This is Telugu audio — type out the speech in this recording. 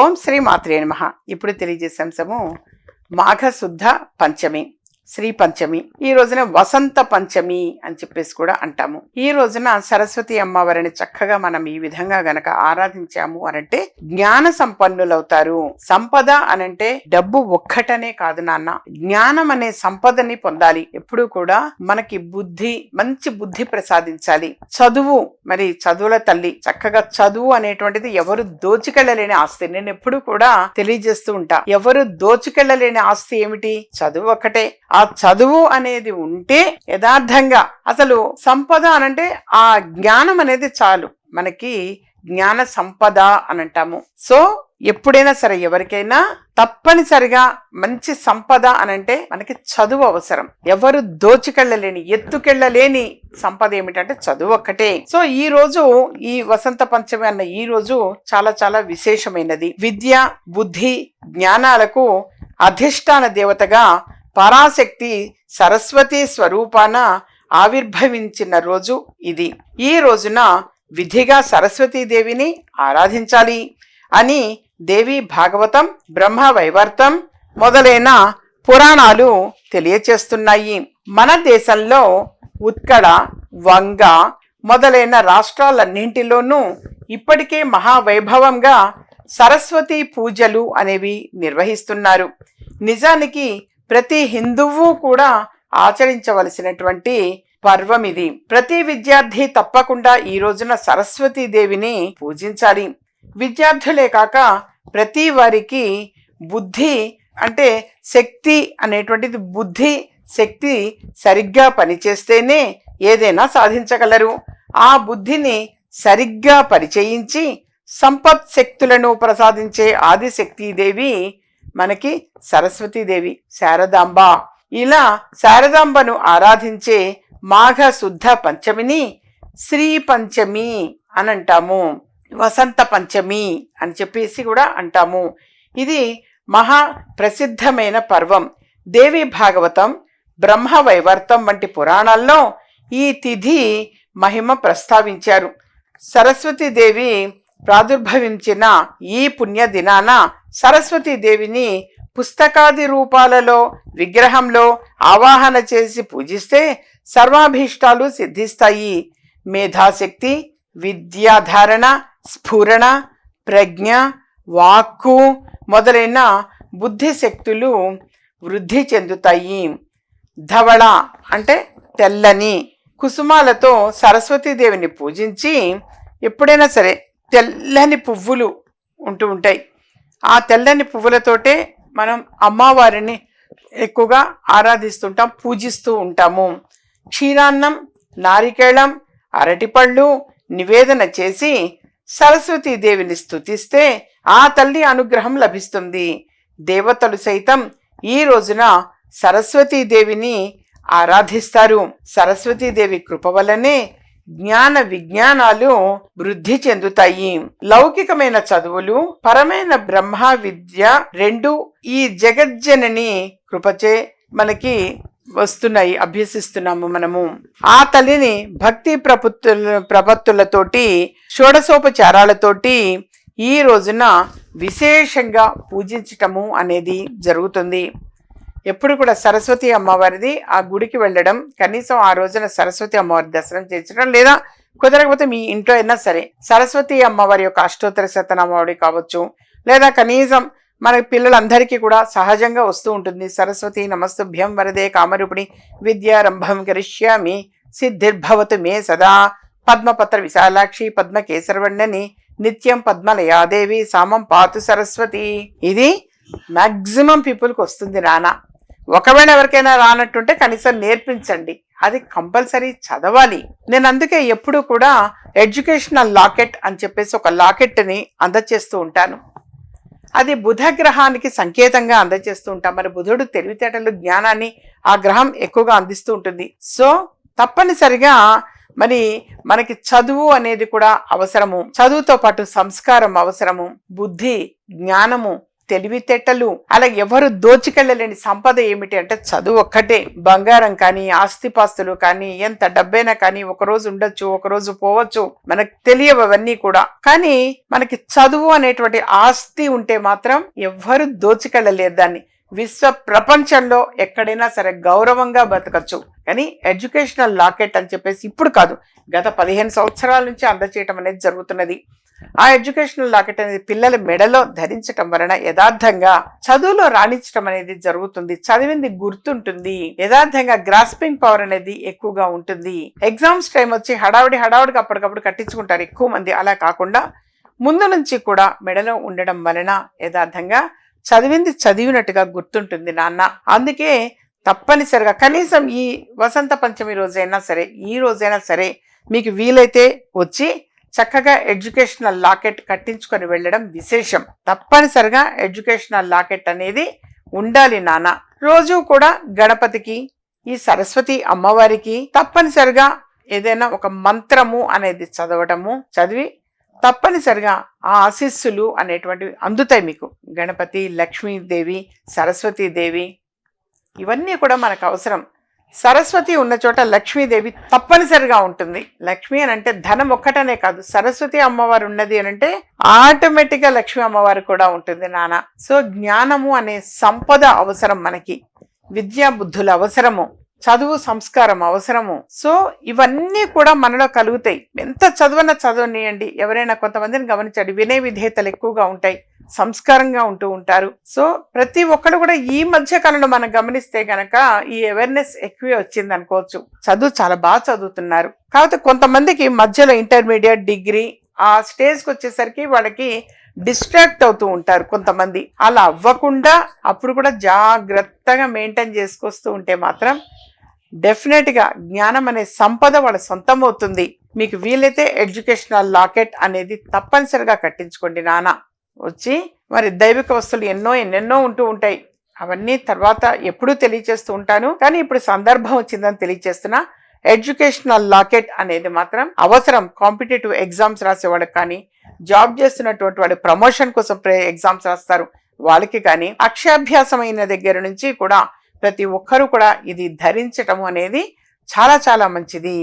ఓం శ్రీ మాత్రే నమ. ఇప్పుడు తెలియజేసే అంశము మాఘశుద్ధ పంచమి. శ్రీ పంచమి ఈ రోజున వసంత పంచమి అని చెప్పేసి కూడా అంటాము. ఈ రోజున సరస్వతి అమ్మవారిని చక్కగా మనం ఈ విధంగా గనక ఆరాధించాము అనంటే జ్ఞాన సంపన్నులవుతారు. సంపద అనంటే డబ్బు ఒక్కటనే కాదు నాన్న. జ్ఞానం అనే సంపదని పొందాలి. ఎప్పుడు కూడా మనకి బుద్ధి మంచి బుద్ధి ప్రసాదించాలి. చదువు మరి చదువుల తల్లి చక్కగా చదువు అనేటువంటిది ఎవరు దోచుకెళ్ళలేని ఆస్తి. నేను ఎప్పుడు కూడా తెలియజేస్తూ ఉంటా. ఎవరు దోచుకెళ్ళలేని ఆస్తి ఏమిటి? చదువు ఒక్కటే. ఆ చదువు అనేది ఉంటే యథార్థంగా అసలు సంపద అనంటే ఆ జ్ఞానం అనేది చాలు. మనకి జ్ఞాన సంపద అని అంటాము సో ఎప్పుడైనా సరే ఎవరికైనా తప్పనిసరిగా మంచి సంపద అనంటే మనకి చదువు అవసరం. ఎవరు దోచుకెళ్ళలేని ఎత్తుకెళ్ళలేని సంపద ఏమిటంటే చదువు ఒక్కటే. సో ఈ రోజు ఈ వసంత పంచమి అన్న ఈ రోజు చాలా చాలా విశేషమైనది. విద్య బుద్ధి జ్ఞానాలకు అధిష్టాన దేవతగా పరాశక్తి సరస్వతి స్వరూపాన ఆవిర్భవించిన రోజు ఇది. ఈ రోజున విధిగా సరస్వతీదేవిని ఆరాధించాలి అని దేవి భాగవతం బ్రహ్మ వైవర్తం మొదలైన పురాణాలు తెలియచేస్తున్నాయి. మన దేశంలో ఉత్కడ వంగ మొదలైన రాష్ట్రాలన్నింటిలోనూ ఇప్పటికే మహావైభవంగా సరస్వతి పూజలు అనేవి నిర్వహిస్తున్నారు. నిజానికి ప్రతి హిందువు కూడా ఆచరించవలసినటువంటి పర్వం ఇది. ప్రతి విద్యార్థి తప్పకుండా ఈ రోజున సరస్వతీ దేవిని పూజించాలి. విద్యార్థులే కాక ప్రతి వారికి బుద్ధి అంటే శక్తి అనేటువంటిది బుద్ధి శక్తి సరిగ్గా పనిచేస్తేనే ఏదైనా సాధించగలరు. ఆ బుద్ధిని సరిగ్గా పరిచయించి సంపత్ శక్తులను ప్రసాదించే ఆదిశక్తిదేవి మనకి సరస్వతీదేవి శారదాంబ. ఇలా శారదాంబను ఆరాధించే మాఘ శుద్ధ పంచమిని శ్రీ పంచమి అని అంటాము వసంత పంచమి అని చెప్పేసి కూడా అంటాము. ఇది మహా ప్రసిద్ధమైన పర్వం. దేవి భాగవతం బ్రహ్మ వైవర్తం వంటి పురాణాల్లో ఈ తిథి మహిమ ప్రస్తావించారు. సరస్వతీదేవి ప్రాదుర్భవించిన ఈ పుణ్య దినాన సరస్వతీదేవిని పుస్తకాది రూపాలలో విగ్రహంలో ఆవాహన చేసి పూజిస్తే సర్వాభీష్టాలు సిద్ధిస్తాయి. మేధాశక్తి విద్యాధారణ స్ఫురణ ప్రజ్ఞ వాక్కు మొదలైన బుద్ధి శక్తులు వృద్ధి చెందుతాయి. ధవళ అంటే తెల్లని కుసుమాలతో సరస్వతీదేవిని పూజించి ఎప్పుడైనా సరే తెల్లని పువ్వులు ఉంటూ ఉంటాయి. ఆ తెల్లని పువ్వులతోటే మనం అమ్మవారిని ఎక్కువగా ఆరాధిస్తుంటాం పూజిస్తూ ఉంటాము. క్షీరాన్నం నారికేళం అరటిపళ్ళు నివేదన చేసి సరస్వతీదేవిని స్థుతిస్తే ఆ తల్లి అనుగ్రహం లభిస్తుంది. దేవతలు సైతం ఈ రోజున సరస్వతీదేవిని ఆరాధిస్తారు. సరస్వతీదేవి కృప వల్లనే జ్ఞాన విజ్ఞానాలు వృద్ధి చెందుతాయి. లౌకికమైన చదువులు పరమైన బ్రహ్మ విద్య రెండు ఈ జగజ్జనని కృపచే మనకి వస్తున్నాయి అభ్యసిస్తున్నాము మనము. ఆ తల్లిని భక్తి ప్రపత్తుల ప్రపత్తులతోటి షోడసోపచారాలతోటి ఈ రోజున విశేషంగా పూజించటము అనేది జరుగుతుంది. ఎప్పుడు కూడా సరస్వతి అమ్మవారిది ఆ గుడికి వెళ్ళడం కనీసం ఆ రోజున సరస్వతి అమ్మవారి దర్శనం చేయించడం లేదా కుదరకపోతే మీ ఇంట్లో అయినా సరే సరస్వతి అమ్మవారి యొక్క అష్టోత్తర శతనామావళి కావచ్చు లేదా కనీసం మన పిల్లలందరికీ కూడా సహజంగా వస్తూ ఉంటుంది. సరస్వతి నమస్తుభ్యం వరదే కామరూపిణి విద్యారంభం కరిష్యామి సిద్ధిర్భవతు మే సదా. పద్మపత్ర విశాలాక్షి పద్మ కేసరవర్ణని నిత్యం పద్మలయాదేవి సామం పాతు సరస్వతి. ఇది మ్యాక్సిమం పీపుల్కి వస్తుంది రానా ఒకవేళ ఎవరికైనా రానట్టుంటే కనీసం నేర్పించండి. అది కంపల్సరీ చదవాలి. నేను అందుకే ఎప్పుడు కూడా ఎడ్యుకేషనల్ లాకెట్ అని చెప్పేసి ఒక లాకెట్ని అందచేస్తూ ఉంటాను. అది బుధ గ్రహానికి సంకేతంగా అందజేస్తూ ఉంటాం. మరి బుధుడు తెలివితేటలు జ్ఞానాన్ని ఆ గ్రహం ఎక్కువగా అందిస్తూ ఉంటుంది. సో తప్పనిసరిగా మరి మనకి చదువు అనేది కూడా అవసరము. చదువుతో పాటు సంస్కారం అవసరము. బుద్ధి జ్ఞానము తెలివితేటలు. అలా ఎవరు దోచుకెళ్ళలేని సంపద ఏమిటి అంటే చదువు ఒక్కటే. బంగారం కానీ ఆస్తిపాస్తులు కానీ ఎంత డబ్బైనా కానీ ఒక రోజు ఉండొచ్చు ఒక రోజు పోవచ్చు. మనకు తెలియవు అవన్నీ కూడా. కానీ మనకి చదువు అనేటువంటి ఆస్తి ఉంటే మాత్రం ఎవ్వరు దోచుకెళ్ళలేరు దాన్ని. విశ్వ ప్రపంచంలో ఎక్కడైనా సరే గౌరవంగా బతకచ్చు. కానీ ఎడ్యుకేషనల్ లాకెట్ అని చెప్పేసి ఇప్పుడు కాదు. గత పదిహేను సంవత్సరాల నుంచి అందచేయటం అనేది జరుగుతున్నది. ఆ ఎడ్యుకేషనల్ లాకెట్ అనేది పిల్లల మెడలో ధరించటం వలన యథార్థంగా చదువులో రాణించటం అనేది జరుగుతుంది. చదివింది గుర్తుంటుంది. యథార్థంగా గ్రాస్పింగ్ పవర్ అనేది ఎక్కువగా ఉంటుంది. ఎగ్జామ్స్ టైం వచ్చి హడావిడి హడావిడికి అప్పటికప్పుడు కట్టించుకుంటారు ఎక్కువ మంది. అలా కాకుండా ముందు నుంచి కూడా మెడలో ఉండడం వలన యథార్థంగా చదివింది చదివినట్టుగా గుర్తుంటుంది నాన్న. అందుకే తప్పనిసరిగా కనీసం ఈ వసంత పంచమి రోజైనా సరే ఈ రోజైనా సరే మీకు వీలైతే వచ్చి చక్కగా ఎడ్యుకేషనల్ లాకెట్ కట్టించుకొని వెళ్ళడం విశేషం. తప్పనిసరిగా ఎడ్యుకేషనల్ లాకెట్ అనేది ఉండాలి నాన్న. రోజు కూడా గణపతికి ఈ సరస్వతి అమ్మవారికి తప్పనిసరిగా ఏదైనా ఒక మంత్రము అనేది చదవటము చదివి తప్పనిసరిగా ఆ ఆశీస్సులు అనేటువంటివి అందుతాయి మీకు. గణపతి లక్ష్మీదేవి సరస్వతీదేవి ఇవన్నీ కూడా మనకు అవసరం. సరస్వతి ఉన్న చోట లక్ష్మీదేవి తప్పనిసరిగా ఉంటుంది. లక్ష్మి అని అంటే ధనం ఒక్కటనే కాదు. సరస్వతి అమ్మవారు ఉన్నది అని అంటే ఆటోమేటిక్గా లక్ష్మీ అమ్మవారు కూడా ఉంటుంది నాన్న సో జ్ఞానము అనే సంపద అవసరం మనకి. విద్యా బుద్ధుల అవసరము చదువు సంస్కారం అవసరము. సో ఇవన్నీ కూడా మనలో కలుగుతాయి. ఎంత చదువన్న చదవనియండి ఎవరైనా కొంతమందిని గమనించండి. వినయ విధేయతలు ఎక్కువగా ఉంటాయి. సంస్కారంగా ఉంటూ ఉంటారు. సో ప్రతి ఒక్కరు కూడా ఈ మధ్య కాలంలో మనం గమనిస్తే గనక ఈ అవేర్నెస్ ఎక్కువే వచ్చింది అనుకోవచ్చు. చదువు చాలా బాగా చదువుతున్నారు. కాకపోతే కొంతమందికి మధ్యలో ఇంటర్మీడియట్ డిగ్రీ ఆ స్టేజ్కి వచ్చేసరికి వాళ్ళకి డిస్ట్రాక్ట్ అవుతూ ఉంటారు కొంతమంది. అలా అవ్వకుండా అప్పుడు కూడా జాగ్రత్తగా మెయింటైన్ చేసుకొస్తూ ఉంటే మాత్రం డెఫినెట్గా జ్ఞానం అనే సంపద వాళ్ళ సొంతం అవుతుంది. మీకు వీలైతే ఎడ్యుకేషనల్ లాకెట్ అనేది తప్పనిసరిగా కట్టించుకోండి నానా వచ్చి మరి దైవిక వస్తువులు ఎన్నో ఎన్నెన్నో ఉంటూ ఉంటాయి. అవన్నీ తర్వాత ఎప్పుడూ తెలియచేస్తూ ఉంటాను. కానీ ఇప్పుడు సందర్భం వచ్చిందని తెలియచేస్తున్నా ఎడ్యుకేషనల్ లాకెట్ అనేది మాత్రం అవసరం. కాంపిటేటివ్ ఎగ్జామ్స్ రాసే వాళ్ళకి కానీ జాబ్ చేస్తున్నటువంటి వాడు ప్రమోషన్ కోసం ఎగ్జామ్స్ రాస్తారు. వాళ్ళకి కానీ అక్షయాభ్యాసమైన దగ్గర నుంచి కూడా ప్రతి ఒక్కరూ కూడా ఇది ధరించటం అనేది చాలా చాలా మంచిది.